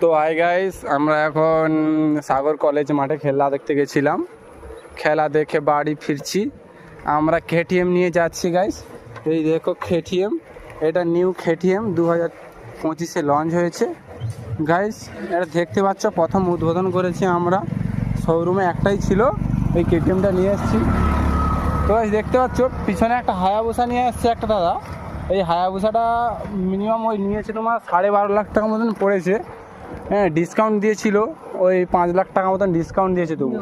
তো I guys আমরা এখন সাগর কলেজ মাঠে খেলা দেখতে গেছিলাম। খেলা দেখে বাড়ি ফিরছি। আমরা কেটিএম নিয়ে যাচ্ছি গাইস এই দেখো কেটিএম এটা নিউ কেটিএম দু হাজার পঁচিশে লঞ্চ হয়েছে। গাইস এটা দেখতে পাচ্ছ প্রথম উদ্বোধন করেছি আমরা। শোরুমে একটাই ছিল এই কেটিএমটা নিয়ে এসেছি। তো guys, দেখতে পাচ্ছ পিছনে একটা হায়াবুসা নিয়ে এসছে একটা দাদা। এই হায়াবুসাটা মিনিমাম ওই নিয়েছে তোমার সাড়ে বারো লাখ টাকা মতন পড়েছে। হ্যাঁ ডিসকাউন্ট দিয়েছিল। ওই পাঁচ লাখ টাকা মতন ডিসকাউন্ট দিয়েছে তবু।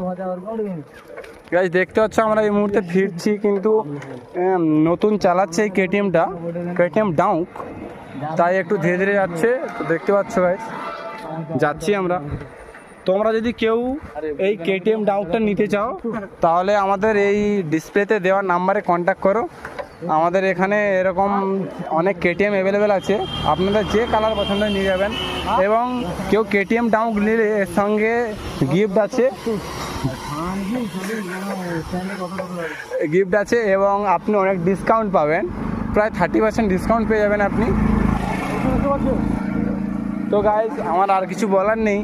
গাছ দেখতে পাচ্ছ আমরা এই মুহূর্তে ফিরছি কিন্তু নতুন চালাচ্ছে এই কেটিএমটা কেটিএম ডাউক তাই একটু ধীরে ধীরে যাচ্ছে। দেখতে পাচ্ছ গাইজ যাচ্ছি আমরা। তোমরা যদি কেউ এই কেটিএম ডাউকটা নিতে চাও, তাহলে আমাদের এই ডিসপ্লেতে দেওয়ার নাম্বারে কন্ট্যাক্ট করো। আমাদের এখানে এরকম অনেক কেটিএম অ্যাভেলেবেল আছে। আপনাদের যে কালার পছন্দ নিয়ে যাবেন। এবং কেউ কেটিএম ডাউক নিলে এর সঙ্গে গিফট আছে। গিফট আছে এবং আপনি অনেক ডিসকাউন্ট পাবেন। প্রায় থার্টি পার্সেন্ট ডিসকাউন্ট পেয়ে যাবেন আপনি। তো গাইজ আমার আর কিছু বলার নেই।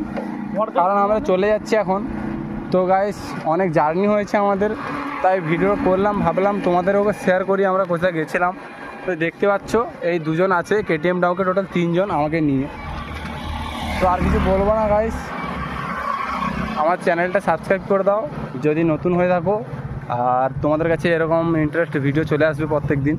কারণ আমরা চলে যাচ্ছি এখন। তো গাইজ অনেক জার্নি হয়েছে আমাদের। তাই ভিডিও করলাম, ভাবলাম তোমাদের ওকে শেয়ার করি, আমরা কোথায় গেছিলাম। তো দেখতে পাচ্ছ, এই দুজন আছে কেটিএম ডাউকে টোটাল তিনজন আমাকে নিয়ে। তো আর কিছু বলব না গাইস আমার চ্যানেলটা সাবস্ক্রাইব করে দাও, যদি নতুন হয়ে থাকো। আর তোমাদের কাছে এরকম ইন্টারেস্ট ভিডিও চলে আসবে প্রত্যেক দিন